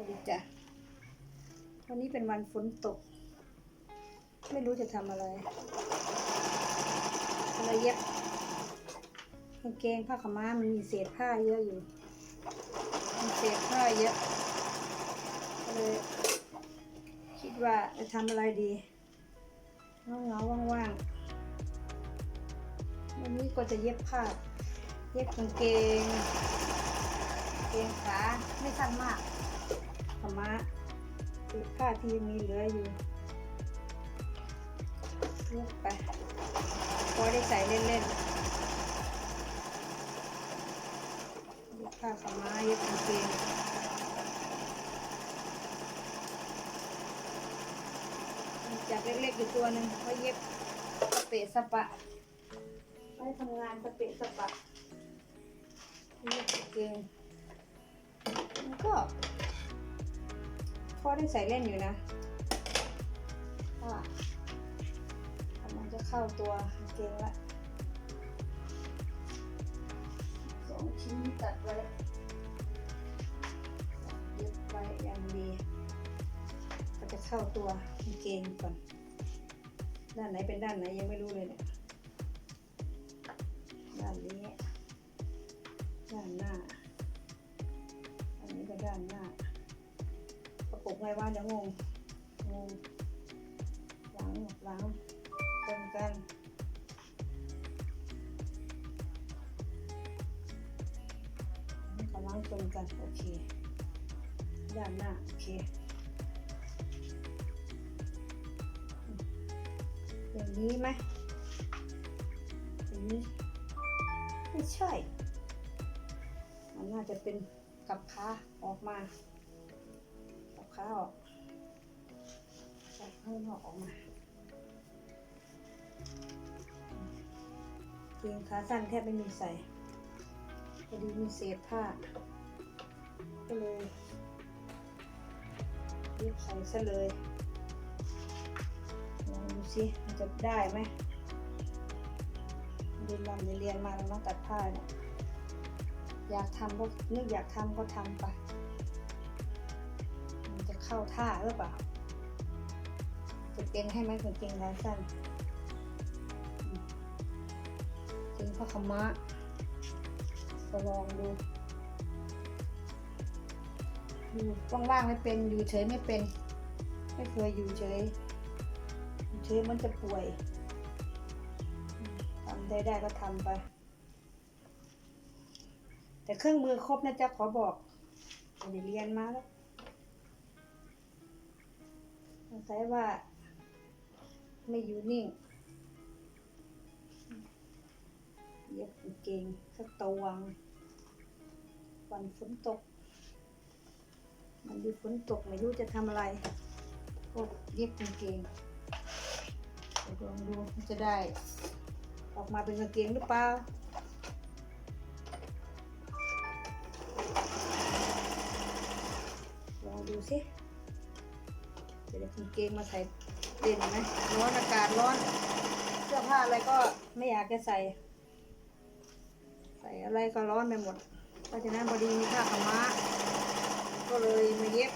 วัสดีจ้ะวันนี้เป็นวันฝนตก ไม่รู้จะทำอะไรอะไรเย็บกางเกงผ้าขาม้ามันมีเศษผ้าเยอะอยู่มีเศษผ้าเยอะก็เลยคิดว่าจะทำอะไรดีเงาเงาๆว่างๆวันนี้ก็จะเย็บผ้า เย็บกางเกงกางเกงขาไม่สั้นมาก ม้าเศษผ้าที่มีเหลืออยู่เย็บไปพอได้ใส่เล่นๆเย็บผ้าขม้าเย็บกางเกงจากเล็กๆอยู่ตัวหนึ่งไว้เย็บสเปะสปะไว้ทำงานสเปะสปะเย็บกางเกงมันก็ อได้ใส่เล่นอยู่นะว่ากำลังจะเข้าตัวเกงละสองชิ้นตัดไว้เย็บไว้อย่างดีก็จะเข้าตัวเกงก่อน ด้านไหนเป็นด้านไหนยังไม่รู้เลยเนี่ย กบไงว่าจะงงงงหลังหลังตรงกันกำลังตรงกันโอเคด้านหน้าโอเคอย่างนี้ไหมอย่างนี้ไม่ใช่ มันน่าจะเป็นกับขาออกมา ขาออกกับข้างนอกออกมาเกงขาสั้นแทบไม่มีใส่พอดีมีเศษผ้า ก็เลยรีบใส่ซะเลยลองดูสิมันจะได้ไหมเรียนรำเรียนมาแล้วมาตัดผ้าเนี่ยอยากทำก็นึกอยากทำก็ทำไป เข้าท่าหรือเปล่าจะเป็นให้ไหมกางเกงขาสั้นอืมเกงผ้าขม้าก็ลองดูอยู่ว่างๆไม่เป็นอยู่เฉยไม่เป็น ไม่เคยอยู่เฉยเชื้อมันจะป่วยทำได้ได้ก็ทำไป แต่เครื่องมือครบนะจ๊ะขอบอกไม่ได้เรียนมาแล้ว สงสัยว่า ไม่อยู่นิ่งเย็บกางเกงสักตะวังวันฝนตก มันดูฝนตกไม่รู้จะทำอะไร ก็เย็บกางเกงลองดูจะได้ ออกมาเป็นกางเกงหรือเปล่าลองดูสิ จะได้กางเกงมาใส่เด่นไหมร้อนอากาศร้อนเสื้อผ้าอะไรก็ไม่อยากจะใส่ ใส่อะไรก็ร้อนไปหมดเพราะฉะนั้นพอดีมีผ้าขม้า ก็เลยมาเย็บ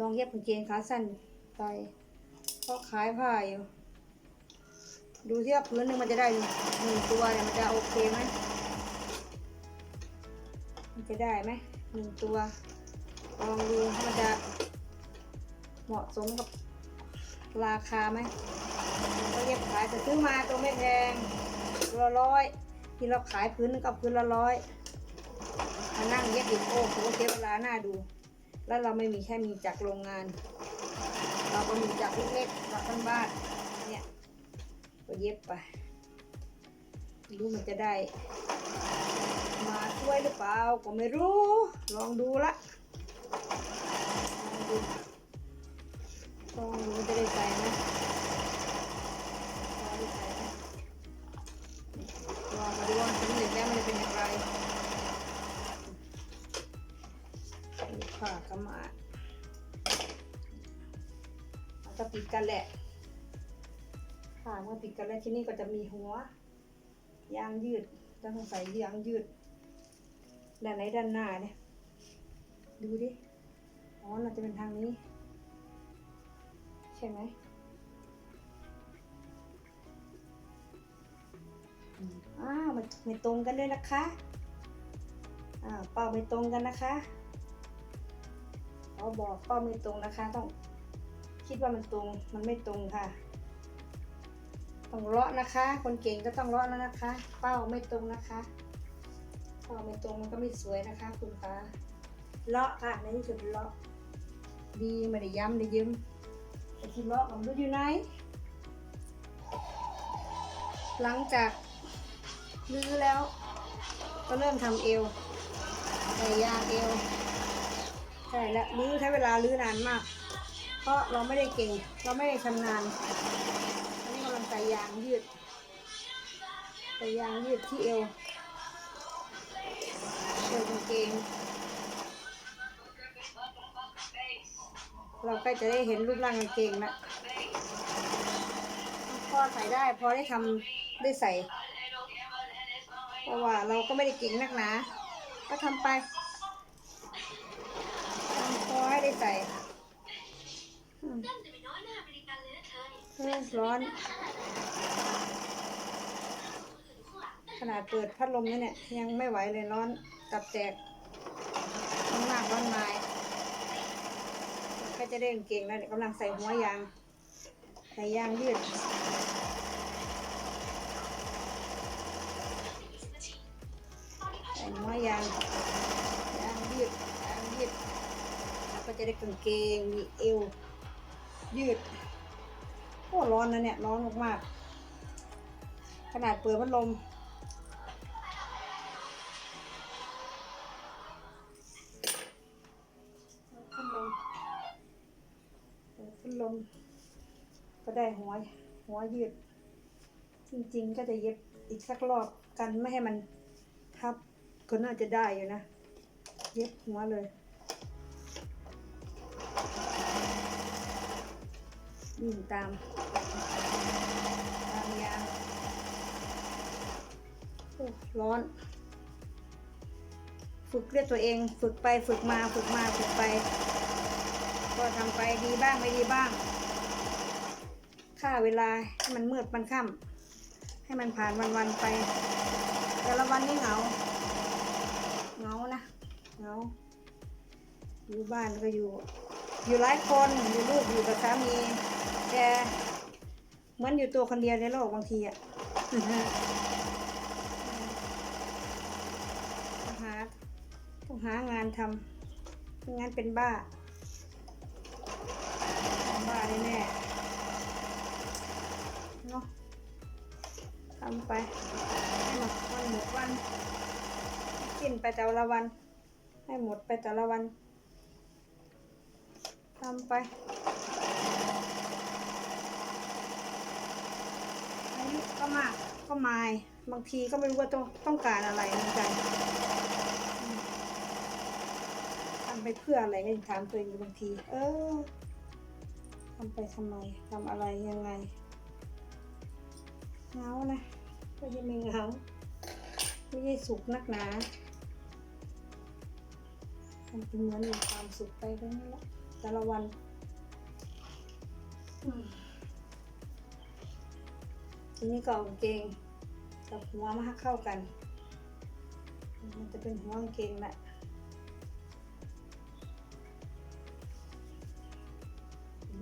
ลองเย็บกางเกงขาสั้นไปเพราะขายผ้าอยู่ดูที่ว่าพื้นหนึ่งมันจะได้หนึ่งตัวเนี่ยมันจะโอเคไหมมันจะได้ไหมหนึ่งตัวลองดูมันจะ เหมาะสมกับราคาไหมก็เย็บขายแต่ซื้อมาตัวไม่แพงละร้อยที่เราขายพื้นหนึงกับพื้นละร้อยมานั่งเย็บอีกโอ้โหเสียเวลาหน้าดู แล้วเราไม่มีแค่มีจากโรงงาน เราก็มีจากเล็กๆจากบ้านๆเนี่ยก็เย็บไปรู้มันจะได้ มาช่วยหรือเปล่าก็ไม่รู้ ลองดูละลองดู ลองดูจะได้ใส่ไหมจะได้ใส่ไหมลองมาดูว่าสำเร็จแล้วมันจะเป็นอย่างไรนี่ผ้ากำมามันก็ติดกันแหละผ้ามันก็ติดกันแล้วที่นี่ก็จะมีหัว ยางยืดต้องใส่ยางยืด ด้านไหนด้านหน้าเนี่ย ดูดิ อ๋อน่าจะเป็นทางนี้ ใช่ไหมอ้าวมันไม่ตรงกันด้วยนะคะอ้าวเป้าไม่ตรงกันนะคะเขาบอกเป้าไม่ตรงนะคะ ต้องคิดว่ามันตรงมันไม่ตรงค่ะ ต้องเลาะนะคะ คนเก่งก็ต้องเลาะแล้วนะคะ เป้าไม่ตรงนะคะเป้าไม่ตรงมันก็ไม่สวยนะคะ คุณคะเลาะค่ะในที่สุดเลาะดีไม่ได้ย้ำได้ยืม แต่ที่เลาะผมรู้อยู่ไหน หลังจากลื้อแล้ว ก็เริ่มทำเอวใส่ยางเอวใช่แล้วลื้อใช้เวลาลื้อนานมาก เพราะเราไม่ได้เก่ง เราไม่ได้ชำนาญอันนี้กำลังใส่ยางยืดใส่ยางยืดที่เอวเอวกางเกง เราใกล้จะได้เห็นรูปร่างกางเกงแล้วพอใส่ได้พอได้ทำได้ใส่ เพราะว่าเราก็ไม่ได้เก่งนักหนาก็ทำไปทำพอให้ได้ใส่ร้อน ขนาดเปิดพัดลมนี่เนี่ยยังไม่ไหวเลยร้อนตับแตกร้อนมากร้อนไม้ จะได้กางเก่งแล้วเนี่ยกำลังใส่หัวยางใส่ยางยืดใส่หัวยางยางยืดยางยืดแล้วก็จะได้กางเกงมีเอวยืดโอ้ร้อนนะเนี่ยร้อนมากๆขนาดเปิดพัดลม ได้หัวหัวยืด จริงๆ ก็จะเย็บอีกสักรอบกันไม่ให้มันทับก็น่าจะได้อยู่นะ เย็บหัวเลย วิ่งตาม ตามยางโอ้ร้อน ฝึกเรียกตัวเอง ฝึกไปฝึกมาฝึกมาฝึกไป ก็ทำไปดีบ้างไม่ดีบ้าง่าเวลาให้มันมืดมันค่ำให้มันผ่านวันวันๆไป แต่ละวันนี่เหงาเหงานะเหงาอยู่บ้านก็อยู่ อยู่หลายคนอยู่ลูกอยู่กับสามีแต่เหมือนอยู่ตัวคนเดียวในโลกบางทีอะต้องหาต้องหางานทำไม่งั้นเป็นบ้าเป็นบ้าแน่ๆำไปให้หมดวันหมดวันกินไปแต่ละวัน ให้หมดไปแต่ละวันทำไปอายุก็มากก็มายบางทีก็ไม่รู้ว่าต้องต้องการอะไรเหมือนกันทำไปเพื่ออะไรก็ยังถามตัวเองบางที เออทำไปทำไมทำอะไรยังไงเงานะ ก็ยังไม่เงาไม่ใช่สุขนักหนาทำเป็นเหมือนมีความสุขไปแค่นั้แหละแต่ละวันทีนี้ก็เอากางเกงกับหัวมาเข้ากัน มันจะเป็นหัวกางเกงแหละ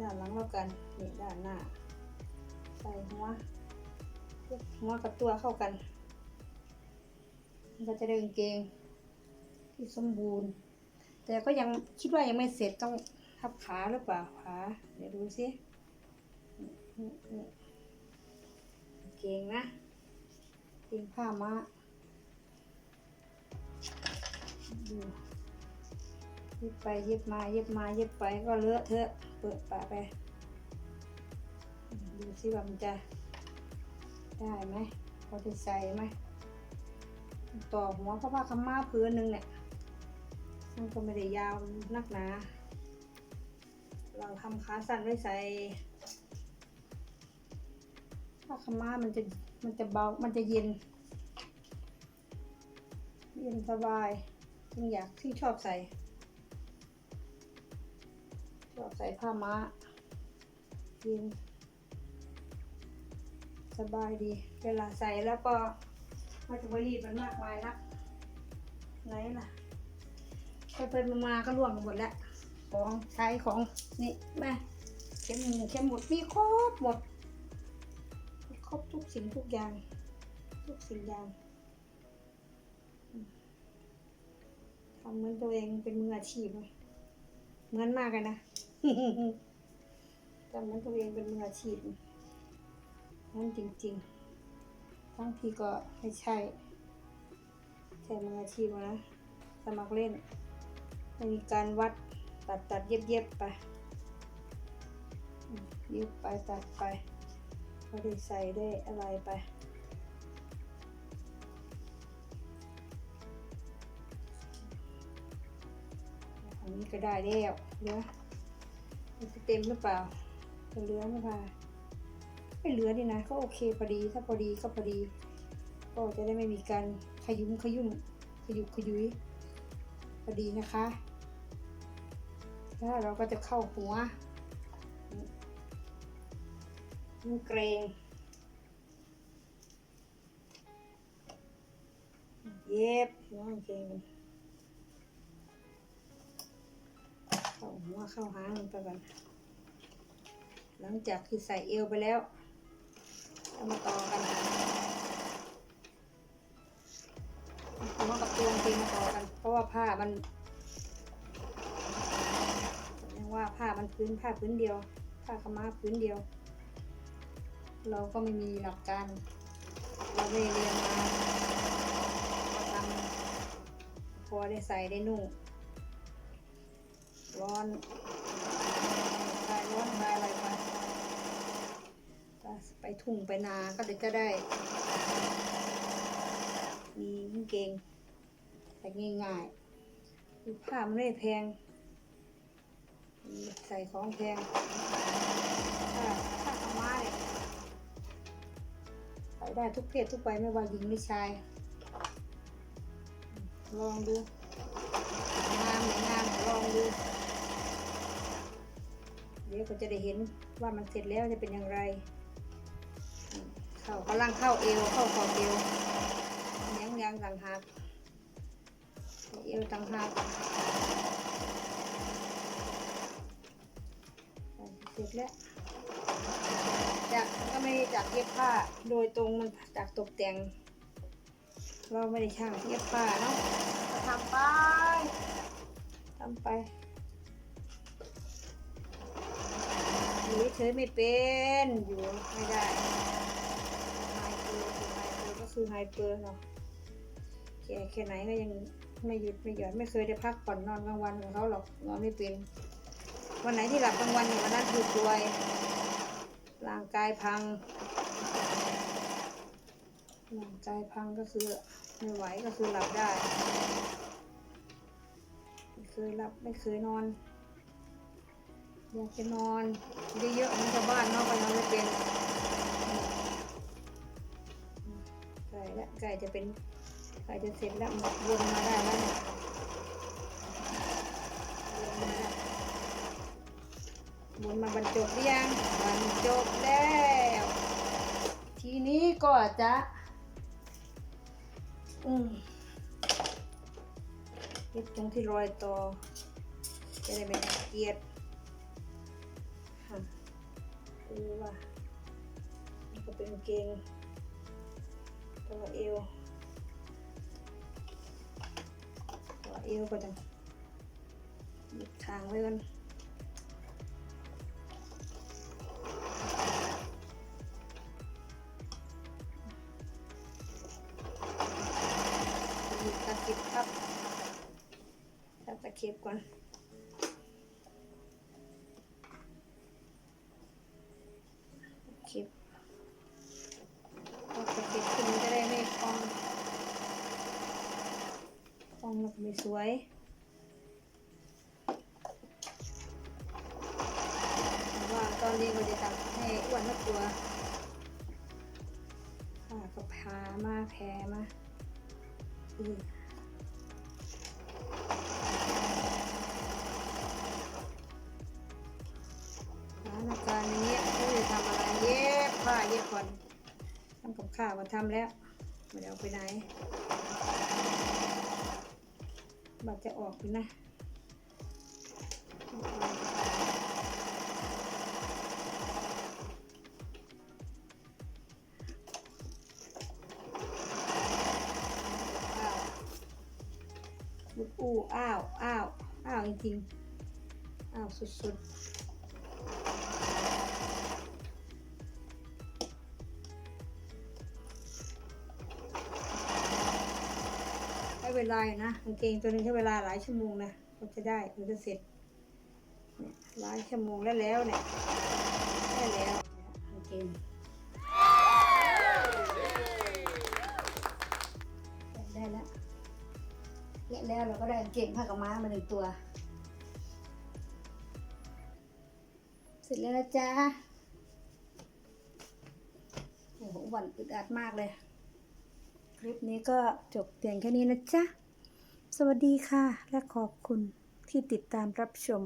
ด้านหลังแล้วกันนี่ด้านหน้า ใส่หัว หัวกับตัวเข้ากัน มันก็จะได้กางเกงที่สมบูรณ์ แต่ก็ยังคิดว่ายังไม่เสร็จต้องทับขาหรือเปล่าขาเดี๋ยวดูสิเกงนะเกงผ้าม้าดูเย็บไปเย็บมาเย็บมาเย็บไปก็เลอะเทอะเปิดปากไป ดูสิว่ามันจะ ได้ไหมพอจะใส่ไหมต่อหัวเพราะว่าคำม้าพื้นหนึ่งเนี่ยมันก็ไม่ได้ยาวนักหนา เราทำขาสั้นไว้ใส่ผ้าขาวม้ามันจะมันจะเบา มันจะเย็น เย็นสบายจึงอยากที่ชอบใส่ก็ใส่ผ้าม้าเย็นส สบายดี เวลาใส่แล้วก็ไม่ต้องไปรีดมันมากมายนักไหนล่ะไปไปมาๆก็ล่วงหมดแล้วของใช้ของนี่แม่เข็มหมูเข็มหมดมีครบหมดครบทุกสิ่งทุกอย่าง ทุกสิ่งอย่างทำเหมือนตัวเองเป็นมืออาชีพเลยเหมือนมากเลยนะทำเหมือนตัวเองเป็นมืออาชีพ นั่นจริงๆ ทั้งทีก็ไม่ใช่ ใช่มืออาชีพนะ สมัครเล่นไม่มีการวัดตัดตัดเย็บเย็บไปอืมเย็บไปตัดไปก็ได้ใส่ได้อะไรไปอันนี้ก็ได้แล้วเหลือมันจะเต็มหรือเปล่าจะเหลือไหมคะ ไม่เหลือดีนะก็โอเคพอดี ถ้าพอดีก็พอดี ก็จะได้ไม่มีการขยุ้มขยุ่มขยุกขยุยพอดีนะคะ แล้วเราก็จะเข้าหัวนุ่งเกรงเย็บหัวกางเกรงเข้าหัวเข้าหางไปก่อนหลังจากที่ใส่เอวไปแล้ว ก็มาต่อกันหัวกับตัวจริงมาต่อกัน เพราะว่าผ้ามันแสดงว่าผ้ามันพื้นผ้าพื้นเดียวผ้าขม้าพื้นเดียว เราก็ไม่มีหลักการ เราไม่ได้เรียนมาทำพอได้ใส่ได้นุ่งร้อนคลายร้อนคลายอะไรไปก็ไป ทุ่งไปนาก็เดี๋ยจะได้มีกางเกงใส่ง่ายๆคือผ้ามันไม่แพง ใส่ของแพงผ้าผ้าขม้าเนี่ยใส่ได้ทุกเพศทุกวัยไม่ว่าหญิงหรือชาย ลองดูงามหรืองามลองดูเดี๋ยวก็จะได้เห็นว่ามันเสร็จแล้วจะเป็นอย่างไร เข้ากำลังเข้าเอวเข้าขอบเอวยังยังต่างหากเอวต่างหากเสร็จแล้วจากก็ไม่ได้จากเย็บผ้าโดยตรงมันจากตกแต่ง เราไม่ได้ช่างเย็บผ้าเนาะก็ทำไปทำไปอยู่เฉยไม่เป็นอยู่ไม่ได้ไฮเปอร์คือไฮเปอร์ก็ คือไฮเปอร์เนาะแก่แค่ไหนก็ยังไม่หยุดไม่หย่อนไม่เคยได้พักผ่อนนอนกลางวันของเขาหรอกนอนไม่เป็น วันไหนที่หลับกลางวันเนี่ยวันนั้นคือป่วย ร่างกายพัง ร่างกายพังก็คือไม่ไหวก็คือหลับได้ ไม่เคยหลับไม่เคยนอนอยากจะนอนได้เยอะเหมันชาวบ้านเนอกไปนอนไม่เป็น ไก่ละไก่จะเป็นไก่จะเสร็จแล้วหมดวนมาได้แล้วเนี่ยวนมาบรรจบหรือยังบรรจบแล้ว ทีนี้ก็จะอืมเก็บตรงที่รอยต่อจะได้ไม่น่าเกลียดค่ะคือว่าก็เป็นกงเกง ตัวเอวตัวเอวก็จะหยิบทางไว้กันหยิบตะเข็บครับตะเข็บก่อน วย ว่าตอนนี้มันจะตัดให้อ้วนน่ากตัวก็พามาแพ้มาอืมอาการนี้ก็จะทำอะไรเย็บผ้าเย็บก่อนทำกับข้าวมาทำแล้วมาได้เอาไปไหน บัตรจะออกอยู่นะอ้าวลูกอู้อ้าวอ้าวอ้าวจริงๆอ้าวสุดๆ เวลายนะกางเกงตัวหนึงใช้เวลาหลายชั่วโมงนะมันจะได้มันจะเสร็จหลายชั่วโมงแล้วแล้วเนี่ยได้แล้วเนี่ยกางเกงได้แล้วแกะแล้วเราก็ได้กางเกงผ้ากำม้ามาหนึ่งตัว เสร็จแล้วนะจ๊ะโอ้โหหวันอึดอัดมากเลย ลิปนี้ก็จบเพียงแค่นี้นะจ๊ะ สวัสดีค่ะ และขอบคุณที่ติดตามรับชม